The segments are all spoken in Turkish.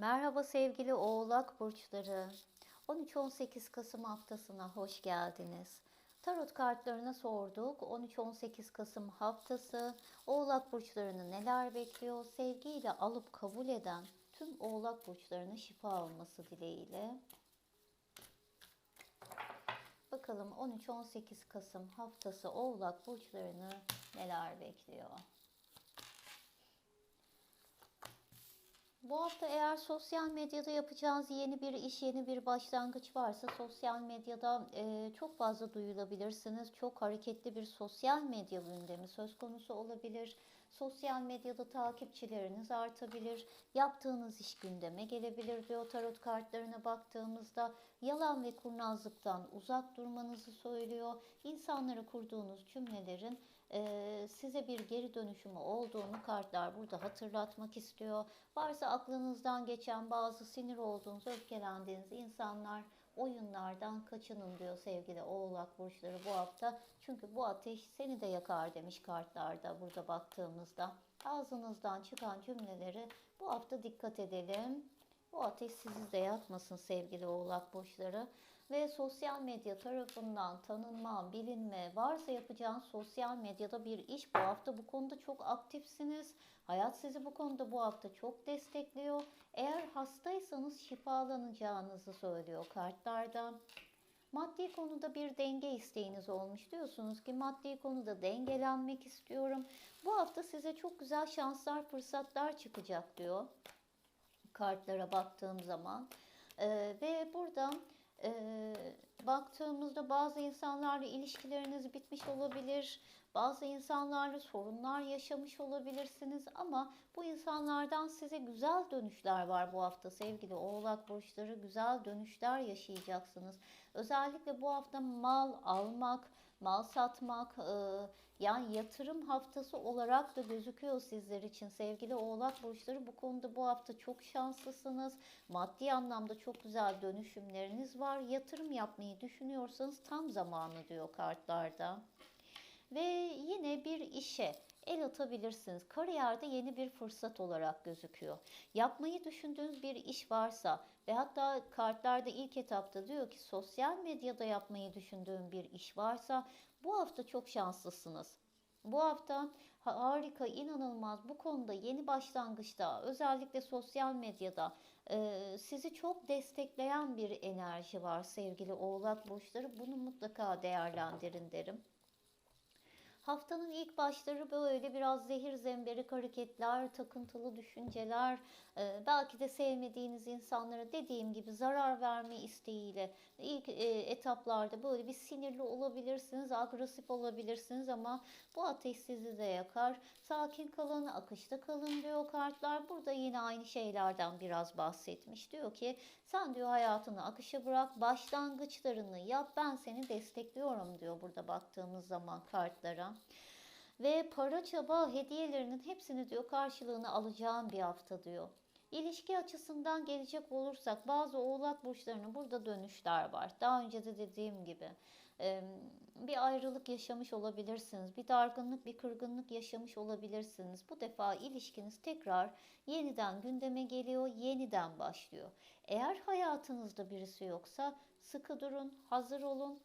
Merhaba sevgili Oğlak burçları. 13-18 Kasım haftasına hoş geldiniz. Tarot kartlarına sorduk. 13-18 Kasım haftası Oğlak burçlarını neler bekliyor? Sevgiyle alıp kabul eden tüm Oğlak burçlarına şifa olması dileğiyle. Bakalım 13-18 Kasım haftası Oğlak burçlarını neler bekliyor? Bu hafta eğer sosyal medyada yapacağınız yeni bir iş, yeni bir başlangıç varsa sosyal medyada e, çok fazla duyulabilirsiniz. Çok hareketli bir sosyal medya gündemi söz konusu olabilir. Sosyal medyada takipçileriniz artabilir. Yaptığınız iş gündeme gelebilir diyor tarot kartlarına baktığımızda. Yalan ve kurnazlıktan uzak durmanızı söylüyor. İnsanlara kurduğunuz cümlelerin e, size bir geri dönüşümü olduğunu kartlar burada hatırlatmak istiyor. Varsa aklınızdan geçen bazı sinir olduğunuz, öfkelendiğiniz insanlar oyunlardan kaçının diyor sevgili oğlak burçları bu hafta. Çünkü bu ateş seni de yakar demiş kartlarda burada baktığımızda. Ağzınızdan çıkan cümleleri bu hafta dikkat edelim. Bu ateş sizi de yakmasın sevgili oğlak burçları ve sosyal medya tarafından tanınma, bilinme, varsa yapacağınız sosyal medyada bir iş bu hafta bu konuda çok aktifsiniz. Hayat sizi bu konuda bu hafta çok destekliyor. Eğer hastaysanız şifalanacağınızı söylüyor kartlarda. Maddi konuda bir denge isteğiniz olmuş diyorsunuz ki maddi konuda dengelenmek istiyorum. Bu hafta size çok güzel şanslar, fırsatlar çıkacak diyor kartlara baktığım zaman. Ee, ve burada e, baktığımızda bazı insanlarla ilişkileriniz bitmiş olabilir. Bazı insanlarla sorunlar yaşamış olabilirsiniz ama bu insanlardan size güzel dönüşler var bu hafta sevgili oğlak burçları güzel dönüşler yaşayacaksınız. Özellikle bu hafta mal almak, mal satmak, e, yani yatırım haftası olarak da gözüküyor sizler için sevgili oğlak burçları. Bu konuda bu hafta çok şanslısınız. Maddi anlamda çok güzel dönüşümleriniz var. Yatırım yapmayı düşünüyorsanız tam zamanı diyor kartlarda. Ve yine bir işe el atabilirsiniz. Kariyerde yeni bir fırsat olarak gözüküyor. Yapmayı düşündüğünüz bir iş varsa ve hatta kartlarda ilk etapta diyor ki sosyal medyada yapmayı düşündüğün bir iş varsa bu hafta çok şanslısınız. Bu hafta harika, inanılmaz bu konuda yeni başlangıçta özellikle sosyal medyada e, sizi çok destekleyen bir enerji var sevgili oğlak burçları. Bunu mutlaka değerlendirin derim. Haftanın ilk başları böyle biraz zehir zemberik hareketler, takıntılı düşünceler, e, belki de sevmediğiniz insanlara dediğim gibi zarar verme isteğiyle ilk e, etaplarda böyle bir sinirli olabilirsiniz, agresif olabilirsiniz ama bu ateş sizi de yakar. Sakin kalın, akışta kalın diyor kartlar. Burada yine aynı şeylerden biraz bahsetmiş. Diyor ki sen diyor hayatını akışa bırak, başlangıçlarını yap, ben seni destekliyorum diyor burada baktığımız zaman kartlara. Ve para çaba hediyelerinin hepsini diyor karşılığını alacağın bir hafta diyor. İlişki açısından gelecek olursak bazı oğlak burçlarının burada dönüşler var. Daha önce de dediğim gibi bir ayrılık yaşamış olabilirsiniz. Bir dargınlık, bir kırgınlık yaşamış olabilirsiniz. Bu defa ilişkiniz tekrar yeniden gündeme geliyor, yeniden başlıyor. Eğer hayatınızda birisi yoksa sıkı durun, hazır olun.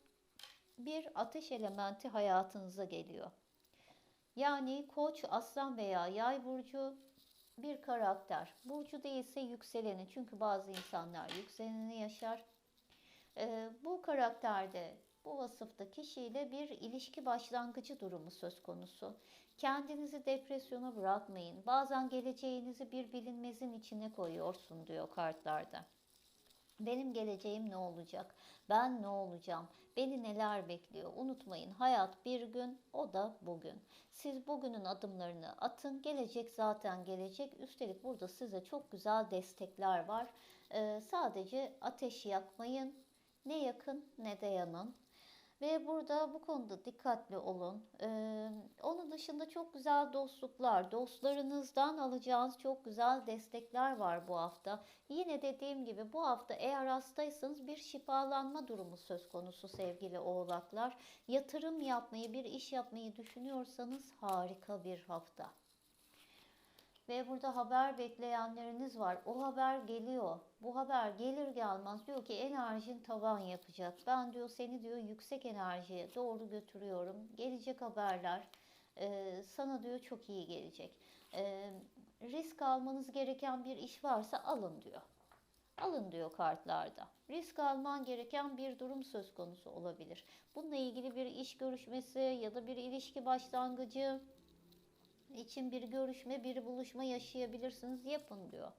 Bir ateş elementi hayatınıza geliyor. Yani koç, aslan veya yay burcu bir karakter. Burcu değilse yükseleni. Çünkü bazı insanlar yükselenini yaşar. Ee, bu karakterde, bu vasıfta kişiyle bir ilişki başlangıcı durumu söz konusu. Kendinizi depresyona bırakmayın. Bazen geleceğinizi bir bilinmezin içine koyuyorsun diyor kartlarda. Benim geleceğim ne olacak? Ben ne olacağım? Beni neler bekliyor? Unutmayın hayat bir gün, o da bugün. Siz bugünün adımlarını atın. Gelecek zaten gelecek. Üstelik burada size çok güzel destekler var. Ee, sadece ateş yakmayın. Ne yakın ne de yanın. Ve burada bu konuda dikkatli olun. Ee, onun dışında çok güzel dostluklar, dostlarınızdan alacağınız çok güzel destekler var bu hafta. Yine dediğim gibi bu hafta eğer hastaysanız bir şifalanma durumu söz konusu sevgili oğlaklar. Yatırım yapmayı, bir iş yapmayı düşünüyorsanız harika bir hafta. Ve burada haber bekleyenleriniz var. O haber geliyor. Bu haber gelir gelmez diyor ki enerjin tavan yapacak. Ben diyor seni diyor yüksek enerjiye doğru götürüyorum. Gelecek haberler e, sana diyor çok iyi gelecek. E, risk almanız gereken bir iş varsa alın diyor. Alın diyor kartlarda. Risk alman gereken bir durum söz konusu olabilir. Bununla ilgili bir iş görüşmesi ya da bir ilişki başlangıcı için bir görüşme, bir buluşma yaşayabilirsiniz. Yapın diyor.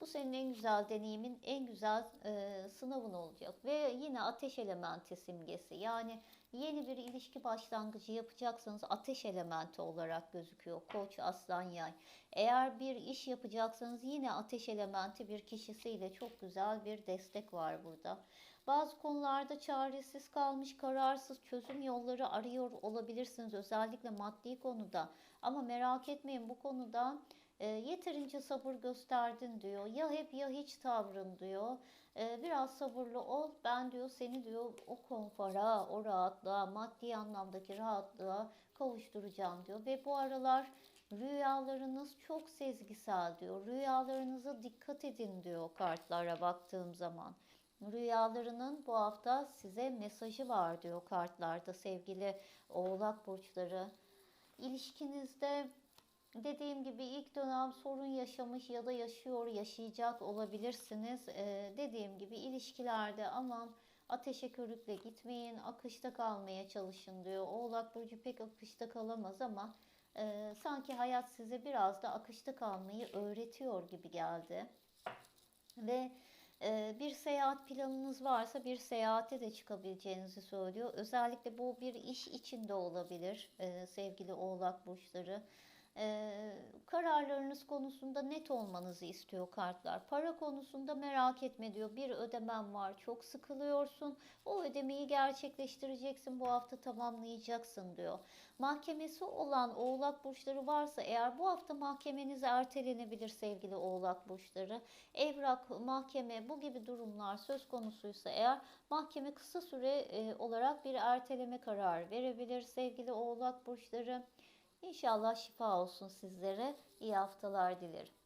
Bu senin en güzel deneyimin, en güzel e, sınavın olacak. Ve yine ateş elementi simgesi. Yani yeni bir ilişki başlangıcı yapacaksanız ateş elementi olarak gözüküyor. Koç, aslan, yay. Eğer bir iş yapacaksanız yine ateş elementi bir kişisiyle çok güzel bir destek var burada. Bazı konularda çaresiz kalmış, kararsız çözüm yolları arıyor olabilirsiniz. Özellikle maddi konuda. Ama merak etmeyin bu konuda e, yeterince sabır gösterdin diyor. Ya hep ya hiç tavrın diyor. E, biraz sabırlı ol. Ben diyor seni diyor o konfora, o rahatlığa, maddi anlamdaki rahatlığa kavuşturacağım diyor. Ve bu aralar rüyalarınız çok sezgisel diyor. Rüyalarınıza dikkat edin diyor kartlara baktığım zaman. Rüyalarının bu hafta size mesajı var diyor kartlarda sevgili oğlak burçları. İlişkinizde dediğim gibi ilk dönem sorun yaşamış ya da yaşıyor, yaşayacak olabilirsiniz. Ee, dediğim gibi ilişkilerde aman ateşe körükle gitmeyin, akışta kalmaya çalışın diyor. Oğlak Burcu pek akışta kalamaz ama e, sanki hayat size biraz da akışta kalmayı öğretiyor gibi geldi. Ve bir seyahat planınız varsa bir seyahate de çıkabileceğinizi söylüyor. Özellikle bu bir iş içinde olabilir e, sevgili oğlak burçları. Kararlarınız konusunda net olmanızı istiyor kartlar. Para konusunda merak etme diyor. Bir ödemem var. Çok sıkılıyorsun. O ödemeyi gerçekleştireceksin. Bu hafta tamamlayacaksın diyor. Mahkemesi olan oğlak burçları varsa eğer bu hafta mahkemeniz ertelenebilir sevgili oğlak burçları. Evrak, mahkeme bu gibi durumlar söz konusuysa eğer mahkeme kısa süre olarak bir erteleme kararı verebilir sevgili oğlak burçları. İnşallah şifa olsun sizlere. İyi haftalar dilerim.